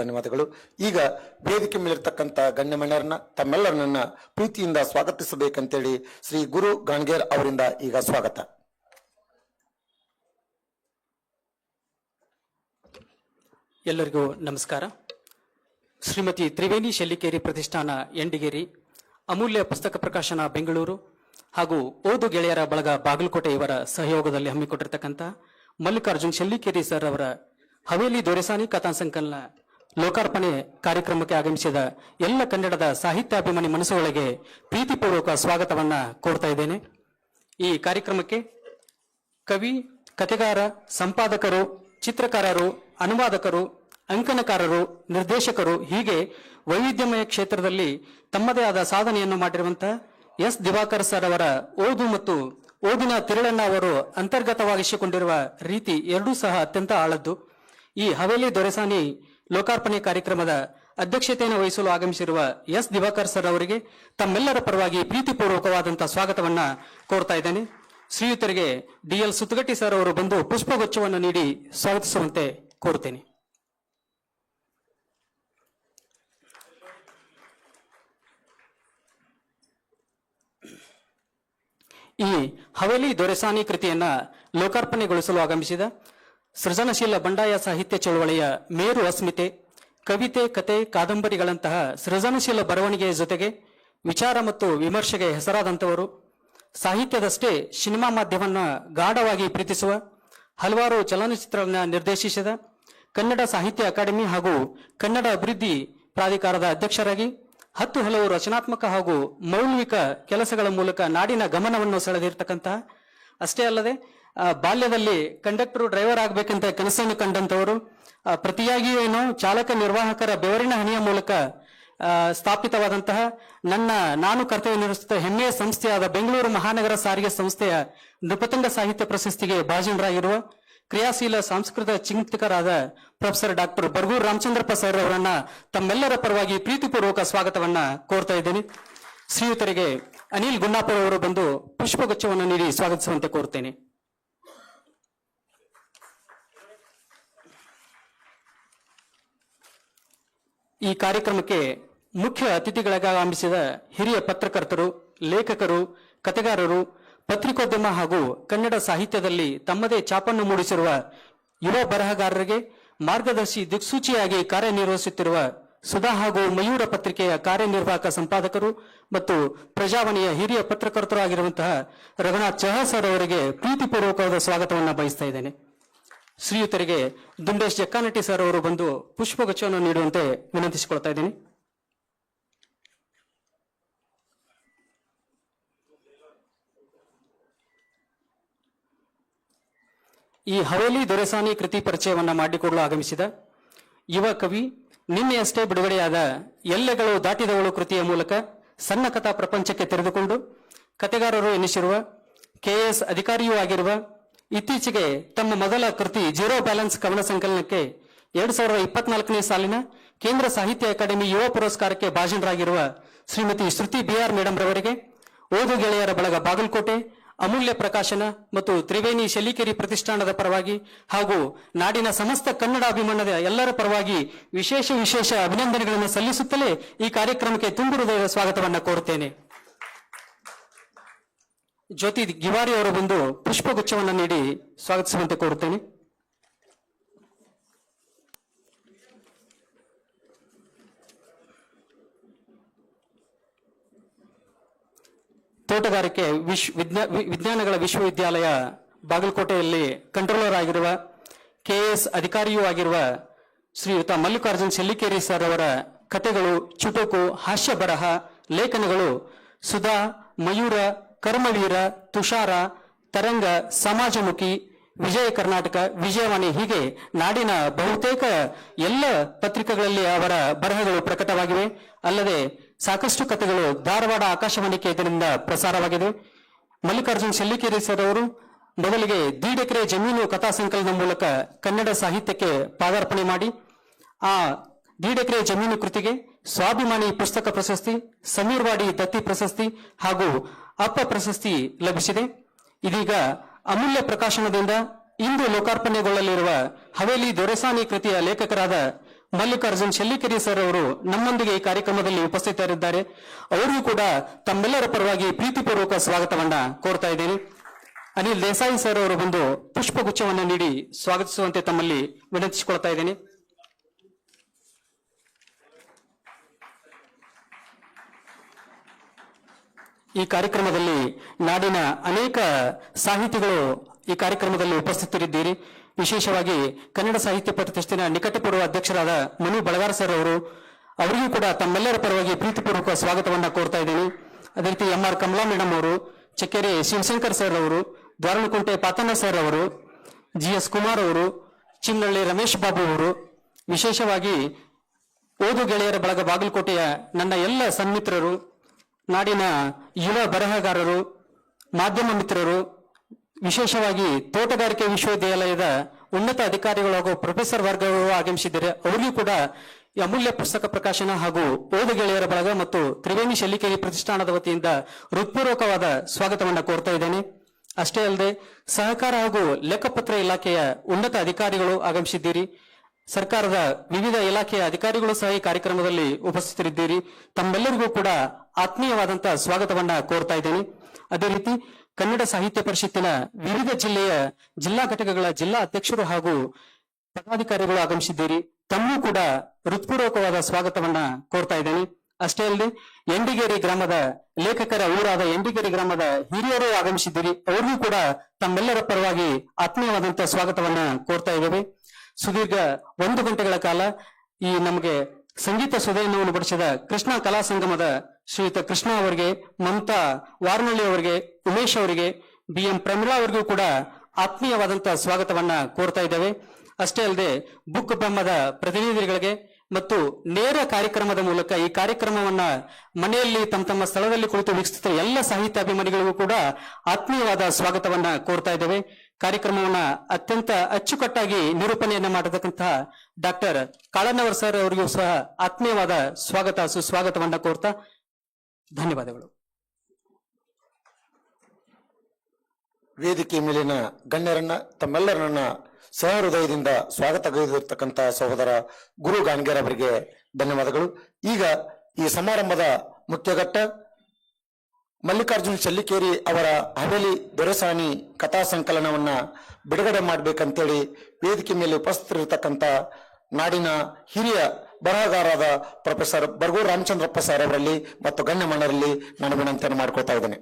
ಧನ್ಯವಾದಗಳು. ಈಗ ವೇದಿಕೆ ಮೇಲಿರ್ತಕ್ಕಂಥ ಗಣ್ಯಮಣ್ಯರನ್ನ ತಮ್ಮೆಲ್ಲರನ್ನ ಪ್ರೀತಿಯಿಂದ ಸ್ವಾಗತಿಸಬೇಕಂತೇಳಿ ಶ್ರೀ ಗುರು ಗಾಣ್ಗೇರ್ ಅವರಿಂದ ಈಗ ಸ್ವಾಗತ. ಎಲ್ಲರಿಗೂ ನಮಸ್ಕಾರ. ಶ್ರೀಮತಿ ತ್ರಿವೇಣಿ ಶೆಲ್ಲಿಕೇರಿ ಪ್ರತಿಷ್ಠಾನ ಎಂಡಿಗೇರಿ ಅಮೂಲ್ಯ ಪುಸ್ತಕ ಪ್ರಕಾಶನ ಬೆಂಗಳೂರು ಹಾಗೂ ಓದು ಗೆಳೆಯರ ಬಳಗ ಬಾಗಲಕೋಟೆ ಇವರ ಸಹಯೋಗದಲ್ಲಿ ಹಮ್ಮಿಕೊಂಡಿರ್ತಕ್ಕಂಥ ಮಲ್ಲಿಕಾರ್ಜುನ್ ಶೆಲ್ಲಿಕೇರಿ ಸರ್ ಅವರ ಹವೇಲಿ ದೊರೆಸಾನಿ ಕಥಾ ಸಂಕಲನ ಲೋಕಾರ್ಪಣೆ ಕಾರ್ಯಕ್ರಮಕ್ಕೆ ಆಗಮಿಸಿದ ಎಲ್ಲ ಕನ್ನಡದ ಸಾಹಿತ್ಯಾಭಿಮಾನಿ ಮನಸ್ಸುಗಳಿಗೆ ಪ್ರೀತಿಪೂರ್ವಕ ಸ್ವಾಗತವನ್ನು ಕೋರ್ತಾ ಇದ್ದೇನೆ. ಈ ಕಾರ್ಯಕ್ರಮಕ್ಕೆ ಕವಿ, ಕಥೆಗಾರ, ಸಂಪಾದಕರು, ಚಿತ್ರಕಾರರು, ಅನುವಾದಕರು, ಅಂಕಣಕಾರರು, ನಿರ್ದೇಶಕರು ಹೀಗೆ ವೈವಿಧ್ಯಮಯ ಕ್ಷೇತ್ರದಲ್ಲಿ ತಮ್ಮದೇ ಆದ ಸಾಧನೆಯನ್ನು ಮಾಡಿರುವಂತಹ ಎಸ್. ದಿವಾಕರ್ ಸರ್ ಅವರ ಓದು ಮತ್ತು ಓದಿನ ತಿರುಳನ್ನ ಅವರು ಅಂತರ್ಗತವಾಗಿಸಿಕೊಂಡಿರುವ ರೀತಿ ಎರಡೂ ಸಹ ಅತ್ಯಂತ ಆಳದ್ದು. ಈ ಹವೇಲಿ ದೊರೆಸಾನಿ ಲೋಕಾರ್ಪಣೆ ಕಾರ್ಯಕ್ರಮದ ಅಧ್ಯಕ್ಷತೆಯನ್ನು ವಹಿಸಲು ಆಗಮಿಸಿರುವ ಎಸ್ ದಿವಾಕರ್ ಸರ್ ಅವರಿಗೆ ತಮ್ಮೆಲ್ಲರ ಪರವಾಗಿ ಪ್ರೀತಿಪೂರ್ವಕವಾದಂತಹ ಸ್ವಾಗತವನ್ನ ಕೋರ್ತಾ ಇದ್ದೇನೆ. ಶ್ರೀಯುತರಿಗೆ ಡಿಎಲ್ ಸುತ್ತಗಟ್ಟಿ ಸರ್ ಅವರು ಬಂದು ಪುಷ್ಪಗುಚ್ಛವನ್ನು ನೀಡಿ ಸ್ವಾಗತಿಸುವಂತೆ ಕೋರುತ್ತೇನೆ. ಈ ಹವೇಲಿ ದೊರೆಸಾನಿ ಕೃತಿಯನ್ನ ಲೋಕಾರ್ಪಣೆಗೊಳಿಸಲು ಆಗಮಿಸಿದ ಸೃಜನಶೀಲ ಬಂಡಾಯ ಸಾಹಿತ್ಯ ಚಳುವಳಿಯ ಮೇರು ಅಸ್ಮಿತೆ, ಕವಿತೆ, ಕತೆ, ಕಾದಂಬರಿಗಳಂತಹ ಸೃಜನಶೀಲ ಬರವಣಿಗೆಯ ಜೊತೆಗೆ ವಿಚಾರ ಮತ್ತು ವಿಮರ್ಶೆಗೆ ಹೆಸರಾದಂಥವರು. ಸಾಹಿತ್ಯದಷ್ಟೇ ಸಿನಿಮಾ ಮಾಧ್ಯಮವನ್ನು ಗಾಢವಾಗಿ ಪ್ರೀತಿಸುವ, ಹಲವಾರು ಚಲನಚಿತ್ರಗಳನ್ನು ನಿರ್ದೇಶಿಸಿದ ಕನ್ನಡ ಸಾಹಿತ್ಯ ಅಕಾಡೆಮಿ ಹಾಗೂ ಕನ್ನಡ ಅಭಿವೃದ್ಧಿ ಪ್ರಾಧಿಕಾರದ ಅಧ್ಯಕ್ಷರಾಗಿ ಹತ್ತು ಹಲವು ರಚನಾತ್ಮಕ ಹಾಗೂ ಮೌಲ್ವಿಕ ಕೆಲಸಗಳ ಮೂಲಕ ನಾಡಿನ ಗಮನವನ್ನು ಸೆಳೆದಿರ್ತಕ್ಕಂತಹ ಅಷ್ಟೇ ಅಲ್ಲದೆ ಬಾಲ್ಯದಲ್ಲಿ ಕಂಡಕ್ಟರ್ ಡ್ರೈವರ್ ಆಗಬೇಕಂತ ಕನಸನ್ನು ಕಂಡಂತವರು ಪ್ರತಿಯಾಗಿಯೂ ಏನು ಚಾಲಕ ನಿರ್ವಾಹಕರ ಬೆವರಿನ ಹನಿಯ ಮೂಲಕ ಸ್ಥಾಪಿತವಾದಂತಹ ನನ್ನ ನಾನು ಕರ್ತವ್ಯ ನಿರ್ವಹಿಸಿದ ಹೆಮ್ಮೆಯ ಸಂಸ್ಥೆಯಾದ ಬೆಂಗಳೂರು ಮಹಾನಗರ ಸಾರಿಗೆ ಸಂಸ್ಥೆಯ ನೃಪತಂಗ ಸಾಹಿತ್ಯ ಪ್ರಶಸ್ತಿಗೆ ಭಾಜನರಾಗಿರುವ ಕ್ರಿಯಾಶೀಲ ಸಾಂಸ್ಕೃತ ಚಿಂತಕರಾದ professor doctor Barguru Ramachandrappa sir ಅವರನ್ನ ತಮ್ಮೆಲ್ಲರ ಪರವಾಗಿ ಪ್ರೀತಿಪೂರ್ವಕ ಸ್ವಾಗತವನ್ನ ಕೋರ್ತಾ ಇದ್ದೇನೆ. ಶ್ರೀಯುತರಿಗೆ ಅನಿಲ್ ಗುನ್ನಾಪುರ ಅವರು ಬಂದು ಪುಷ್ಪಗುಚ್ಛವನ್ನು ನೀಡಿ ಸ್ವಾಗತಿಸುವಂತೆ ಕೋರುತ್ತೇನೆ ಈ ಕಾರ್ಯಕ್ರಮಕ್ಕೆ ಮುಖ್ಯ ಅತಿಥಿಗಳಾಗಿ ಆಗಮಿಸಿದ ಹಿರಿಯ ಪತ್ರಕರ್ತರು, ಲೇಖಕರು, ಕಥೆಗಾರರು, ಪತ್ರಿಕೋದ್ಯಮ ಹಾಗೂ ಕನ್ನಡ ಸಾಹಿತ್ಯದಲ್ಲಿ ತಮ್ಮದೇ ಛಾಪನ್ನು ಮೂಡಿಸಿರುವ ಯುವ ಬರಹಗಾರರಿಗೆ ಮಾರ್ಗದರ್ಶಿ ದಿಕ್ಸೂಚಿಯಾಗಿ ಕಾರ್ಯನಿರ್ವಹಿಸುತ್ತಿರುವ ಸುಧಾ ಹಾಗೂ ಮಯೂರ ಪತ್ರಿಕೆಯ ಕಾರ್ಯನಿರ್ವಾಹಕ ಸಂಪಾದಕರು ಮತ್ತು ಪ್ರಜಾವಾಣಿಯ ಹಿರಿಯ ಪತ್ರಕರ್ತರು ಆಗಿರುವಂತಹ ರಘುನಾಥ್ ಚಹಾ ಸರ್ ಅವರಿಗೆ ಪ್ರೀತಿಪೂರ್ವಕವಾದ ಸ್ವಾಗತವನ್ನು ಬಯಸ್ತಾ ಇದ್ದೇನೆ. ಶ್ರೀಯುತರಿಗೆ ದುಂಡೇಶ್ ಜಕ್ಕಾನಟ್ಟಿ ಸರ್ ಅವರು ಬಂದು ಪುಷ್ಪಗುಚ್ಛವನ್ನು ನೀಡುವಂತೆ ವಿನಂತಿಸಿಕೊಳ್ತಾ ಇದ್ದೀನಿ. ಈ ಹವೇಲಿ ದೊರೆಸಾನಿ ಕೃತಿ ಪರಿಚಯವನ್ನ ಮಾಡಿಕೊಡಲು ಆಗಮಿಸಿದ ಯುವ ಕವಿ, ನಿನ್ನೆಯಷ್ಟೇ ಬಿಡುಗಡೆಯಾದ ಎಲ್ಲೆಗಳು ದಾಟಿದವಳು ಕೃತಿಯ ಮೂಲಕ ಸಣ್ಣ ಕಥಾ ಪ್ರಪಂಚಕ್ಕೆ ತೆರೆದುಕೊಂಡು ಕತೆಗಾರರು ಎನಿಸಿರುವ ಕೆಎಸ್ ಅಧಿಕಾರಿಯೂ ಆಗಿರುವ ಇತ್ತೀಚೆಗೆ ತಮ್ಮ ಮೊದಲ ಕೃತಿ ಜೀರೋ ಬ್ಯಾಲೆನ್ಸ್ ಕವನ ಸಂಕಲನಕ್ಕೆ ಎರಡ್ ಸಾವಿರದ ಇಪ್ಪತ್ನಾಲ್ಕನೇ ಸಾಲಿನ ಕೇಂದ್ರ ಸಾಹಿತ್ಯ ಅಕಾಡೆಮಿ ಯುವ ಪುರಸ್ಕಾರಕ್ಕೆ ಭಾಜನರಾಗಿರುವ Shrimati Shruti B R madam ರವರಿಗೆ, ಓದು ಗೆಳೆಯರ ಬಳಗ ಬಾಗಲಕೋಟೆ, ಅಮೂಲ್ಯ ಪ್ರಕಾಶನ ಮತ್ತು ತ್ರಿವೇಣಿ ಶಲೀಕೆರಿ ಪ್ರತಿಷ್ಠಾನದ ಪರವಾಗಿ ಹಾಗೂ ನಾಡಿನ ಸಮಸ್ತ ಕನ್ನಡಾಭಿಮಾನದ ಎಲ್ಲರ ಪರವಾಗಿ ವಿಶೇಷ ವಿಶೇಷ ಅಭಿನಂದನೆಗಳನ್ನು ಸಲ್ಲಿಸುತ್ತಲೇ ಈ ಕಾರ್ಯಕ್ರಮಕ್ಕೆ ತುಂಬು ಸ್ವಾಗತವನ್ನು ಸ್ವಾಗತವನ್ನ ಕೋರುತ್ತೇನೆ. ಜ್ಯೋತಿ ಗಿವಾರಿ ಅವರು ಬಂದು ಪುಷ್ಪಗುಚ್ಛವನ್ನು ನೀಡಿ ಸ್ವಾಗತಿಸುವಂತೆ ಕೋರುತ್ತೇನೆ. ತೋಟಗಾರಿಕೆ ವಿಶ್ ವಿಜ್ಞಾ- ವಿಜ್ಞಾನಗಳ ವಿಶ್ವವಿದ್ಯಾಲಯ ಬಾಗಲಕೋಟೆಯಲ್ಲಿ ಕಂಟ್ರೋಲರ್ ಆಗಿರುವ ಕೆಎಸ್ ಅಧಿಕಾರಿಯೂ ಆಗಿರುವ ಶ್ರೀಯುತ ಮಲ್ಲಿಕಾರ್ಜುನ್ ಶೆಲ್ಲಿಕೇರಿ ಸರ್ ಅವರ ಕಥೆಗಳು ಚುಟುಕು ಹಾಸ್ಯ ಬರಹ ಲೇಖನಗಳು ಸುಧಾ, ಮಯೂರ ಕರ್ಮವೀರ, ತುಷಾರ, ತರಂಗ, ಸಮಾಜಮುಖಿ, ವಿಜಯ ಕರ್ನಾಟಕ, ವಿಜಯವಾಣಿ ಹೀಗೆ ನಾಡಿನ ಬಹುತೇಕ ಎಲ್ಲ ಪತ್ರಿಕೆಗಳಲ್ಲಿ ಅವರ ಬರಹಗಳು ಪ್ರಕಟವಾಗಿವೆ. ಅಲ್ಲದೆ ಸಾಕಷ್ಟು ಕಥೆಗಳು ಧಾರವಾಡ ಆಕಾಶವಾಣಿ ಕೇಂದ್ರದಿಂದ ಪ್ರಸಾರವಾಗಿದೆ. ಮಲ್ಲಿಕಾರ್ಜುನ್ ಶೆಲ್ಲಿಕೇರಿ ಸರ್ ಅವರು ಮೊದಲಿಗೆ ದೀಡೆಕರೆ ಜಮೀನು ಕಥಾ ಸಂಕಲನ ಮೂಲಕ ಕನ್ನಡ ಸಾಹಿತ್ಯಕ್ಕೆ ಪಾದಾರ್ಪಣೆ ಮಾಡಿ. ಆ ದೀಡೆಕರೆ ಜಮೀನು ಕೃತಿಗೆ ಸ್ವಾಭಿಮಾನಿ ಪುಸ್ತಕ ಪ್ರಶಸ್ತಿ, ಸಮೀರ್ವಾಡಿ ದತ್ತಿ ಪ್ರಶಸ್ತಿ ಹಾಗೂ ಅಪ್ಪ ಪ್ರಶಸ್ತಿ ಲಭಿಸಿದೆ. ಇದೀಗ ಅಮೂಲ್ಯ ಪ್ರಕಾಶನದಿಂದ ಇಂದು ಲೋಕಾರ್ಪಣೆಗೊಳ್ಳಲಿರುವ ಹವೇಲಿ ದೊರೆಸಾನಿ ಕೃತಿಯ ಲೇಖಕರಾದ ಮಲ್ಲಿಕಾರ್ಜುನ್ ಶೆಲ್ಲಿಕೆರಿ ಸರ್ ಅವರು ನಮ್ಮೊಂದಿಗೆ ಈ ಕಾರ್ಯಕ್ರಮದಲ್ಲಿ ಉಪಸ್ಥಿತರಿದ್ದಾರೆ. ಅವರಿಗೂ ಕೂಡ ತಮ್ಮೆಲ್ಲರ ಪರವಾಗಿ ಪ್ರೀತಿಪೂರ್ವಕ ಸ್ವಾಗತವನ್ನ ಕೋರ್ತಾ ಇದ್ದೇನೆ. ಅನಿಲ್ ದೇಸಾಯಿ ಸರ್ ಅವರು ಬಂದು ಪುಷ್ಪಗುಚ್ಛವನ್ನು ನೀಡಿ ಸ್ವಾಗತಿಸುವಂತೆ ತಮ್ಮಲ್ಲಿ ವಿನಂತಿಸಿಕೊಳ್ತಾ ಇದ್ದೇನೆ. ಈ ಕಾರ್ಯಕ್ರಮದಲ್ಲಿ ನಾಡಿನ ಅನೇಕ ಸಾಹಿತಿಗಳು ಈ ಕಾರ್ಯಕ್ರಮದಲ್ಲಿ ಉಪಸ್ಥಿತರಿದ್ದೀರಿ. ವಿಶೇಷವಾಗಿ ಕನ್ನಡ ಸಾಹಿತ್ಯ ಪ್ರತಿಷ್ಠಿನ ನಿಕಟಪೂರ್ವ ಅಧ್ಯಕ್ಷರಾದ ಮನು ಬಳಗಾರ ಸರ್ ಅವರು, ಅವರಿಗೂ ಕೂಡ ತಮ್ಮೆಲ್ಲರ ಪರವಾಗಿ ಪ್ರೀತಿಪೂರ್ವಕ ಸ್ವಾಗತವನ್ನು ಕೋರ್ತಾ ಇದ್ದೀನಿ. ಅದೇ ರೀತಿ ಎಂ ಆರ್ ಕಮಲಾ ಮೇಡಮ್ ಅವರು, ಚಕ್ಕೆರೆ ಶಿವಶಂಕರ್ ಸರ್ ಅವರು ದ್ವಾರಣಕುಂಟೆ ಪಾತಣ್ಣ ಸರ್ ಅವರು ಜಿ ಎಸ್ ಕುಮಾರ್ ಅವರು ಚಿನ್ನಳ್ಳಿ ರಮೇಶ್ ಬಾಬು ಅವರು, ವಿಶೇಷವಾಗಿ ಓದು ಗೆಳೆಯರ ಬಳಗ ಬಾಗಲಕೋಟೆಯ ನನ್ನ ಎಲ್ಲ ಸನ್ಮಿತ್ರರು, ನಾಡಿನ ಯುವ ಬರಹಗಾರರು, ಮಾಧ್ಯಮ ಮಿತ್ರರು, ವಿಶೇಷವಾಗಿ ತೋಟಗಾರಿಕೆ ವಿಶ್ವವಿದ್ಯಾಲಯದ ಉನ್ನತ ಅಧಿಕಾರಿಗಳು ಹಾಗೂ ಪ್ರೊಫೆಸರ್ ವರ್ಗಗಳು ಆಗಮಿಸಿದ್ದಾರೆ. ಅವರಿಗೂ ಕೂಡ ಅಮೂಲ್ಯ ಪುಸ್ತಕ ಪ್ರಕಾಶನ ಹಾಗೂ ಓದು ಗೆಳೆಯರ ಬಳಗ ಮತ್ತು ತ್ರಿವೇಣಿ ಶೆಲ್ಲಿಕೆರೆ ಪ್ರತಿಷ್ಠಾನದ ವತಿಯಿಂದ ಹೃತ್ಪೂರ್ವಕವಾದ ಸ್ವಾಗತವನ್ನು ಕೋರ್ತಾ ಇದ್ದೇನೆ. ಅಷ್ಟೇ ಅಲ್ಲದೆ ಸಹಕಾರ ಹಾಗೂ ಲೆಕ್ಕಪತ್ರ ಇಲಾಖೆಯ ಉನ್ನತ ಅಧಿಕಾರಿಗಳು ಆಗಮಿಸಿದ್ದೀರಿ. ಸರ್ಕಾರದ ವಿವಿಧ ಇಲಾಖೆಯ ಅಧಿಕಾರಿಗಳು ಸಹ ಈ ಕಾರ್ಯಕ್ರಮದಲ್ಲಿ ಉಪಸ್ಥಿತರಿದ್ದೀರಿ. ತಮ್ಮೆಲ್ಲರಿಗೂ ಕೂಡ ಆತ್ಮೀಯವಾದಂತಹ ಸ್ವಾಗತವನ್ನ ಕೋರ್ತಾ ಇದ್ದೇನೆ. ಅದೇ ರೀತಿ ಕನ್ನಡ ಸಾಹಿತ್ಯ ಪರಿಷತ್ತಿನ ವಿವಿಧ ಜಿಲ್ಲೆಯ ಜಿಲ್ಲಾ ಘಟಕಗಳ ಜಿಲ್ಲಾ ಅಧ್ಯಕ್ಷರು ಹಾಗೂ ಪದಾಧಿಕಾರಿಗಳು ಆಗಮಿಸಿದ್ದೀರಿ. ತಮ್ಮೂ ಕೂಡ ಹೃತ್ಪೂರ್ವಕವಾದ ಸ್ವಾಗತವನ್ನ ಕೋರ್ತಾ ಇದ್ದೇನೆ. ಅಷ್ಟೇ ಅಲ್ಲದೆ ಎಂಡಿಗೇರಿ ಗ್ರಾಮದ ಲೇಖಕರ ಊರಾದ ಎಂಡಿಗೇರಿ ಗ್ರಾಮದ ಹಿರಿಯರು ಆಗಮಿಸಿದ್ದೀರಿ. ಅವರಿಗೂ ಕೂಡ ತಮ್ಮೆಲ್ಲರ ಪರವಾಗಿ ಆತ್ಮೀಯವಾದಂತಹ ಸ್ವಾಗತವನ್ನ ಕೋರ್ತಾ ಇದ್ದೇವೆ. ಸುದೀರ್ಘ ಒಂದು ಗಂಟೆಗಳ ಕಾಲ ಈ ನಮಗೆ ಸಂಗೀತ ಸುಧೆಯನ್ನು ಬಡಿಸಿದ ಕೃಷ್ಣ ಕಲಾ ಸಂಗಮದ ಶ್ರೀಯುತ ಕೃಷ್ಣ ಅವರಿಗೆ ಮಮತಾ ವಾರನಹಳ್ಳಿ ಅವರಿಗೆ, ಉಮೇಶ್ ಅವರಿಗೆ ಬಿ ಎಂ ಪ್ರಮಿಳಾ ಅವರಿಗೂ ಕೂಡ ಆತ್ಮೀಯವಾದಂತಹ ಸ್ವಾಗತವನ್ನ ಕೋರ್ತಾ ಇದ್ದೇವೆ. ಅಷ್ಟೇ ಅಲ್ಲದೆ ಬುಕ್ ಬ್ರಹ್ಮದ ಪ್ರತಿನಿಧಿಗಳಿಗೆ ಮತ್ತು ನೇರ ಕಾರ್ಯಕ್ರಮದ ಮೂಲಕ ಈ ಕಾರ್ಯಕ್ರಮವನ್ನ ಮನೆಯಲ್ಲಿ ತಮ್ಮ ತಮ್ಮ ಸ್ಥಳದಲ್ಲಿ ಕುಳಿತು ವೀಕ್ಷಿಸುತ್ತಿರುವ ಎಲ್ಲ ಸಾಹಿತ್ಯ ಅಭಿಮಾನಿಗಳಿಗೂ ಕೂಡ ಆತ್ಮೀಯವಾದ ಸ್ವಾಗತವನ್ನ ಕೋರ್ತಾ ಇದ್ದೇವೆ. ಕಾರ್ಯಕ್ರಮವನ್ನ ಅತ್ಯಂತ ಅಚ್ಚುಕಟ್ಟಾಗಿ ನಿರೂಪಣೆಯನ್ನ ಮಾಡತಕ್ಕಂತಹ ಡಾಕ್ಟರ್ ಕಾಳಣ್ಣವರ್ ಸರ್ ಅವರಿಗೂ ಸಹ ಆತ್ಮೀಯವಾದ ಸ್ವಾಗತ, ಸುಸ್ವಾಗತವನ್ನ ಕೋರ್ತಾ ಧನ್ಯವಾದಗಳು. ವೇದಿಕೆ ಮೇಲಿನ ಗಣ್ಯರನ್ನ, ತಮ್ಮೆಲ್ಲರನ್ನ ಸಹೃದಯದಿಂದ ಸ್ವಾಗತ ಗೈದಿರ್ತಕ್ಕಂಥ ಸಹೋದರ ಗುರು ಗಾನ್ಗೇರ್ ಅವರಿಗೆ ಧನ್ಯವಾದಗಳು. ಈಗ ಈ ಸಮಾರಂಭದ ಮುಖ್ಯ ಘಟ್ಟ ಮಲ್ಲಿಕಾರ್ಜುನ್ ಚಲ್ಲಿಕೇರಿ ಅವರ ಹವೇಲಿ ದೊರೆಸಾಣಿ ಕಥಾ ಸಂಕಲನವನ್ನ ಬಿಡುಗಡೆ ಮಾಡಬೇಕಂತೇಳಿ ವೇದಿಕೆ ಮೇಲೆ ಉಪಸ್ಥಿತರಿರ್ತಕ್ಕಂಥ ನಾಡಿನ ಹಿರಿಯ ಬರಹಗಾರರಾದ ಪ್ರೊಫೆಸರ್ ಬರ್ಗೂರ್ ರಾಮಚಂದ್ರಪ್ಪ ಸರ್ ಅವರಲ್ಲಿ ಮತ್ತು ಗಣ್ಯಮಣ್ಣರಲ್ಲಿ ನಾನು ವಿನಂತಿಯನ್ನು ಮಾಡ್ಕೊಳ್ತಾ ಇದ್ದೇನೆ.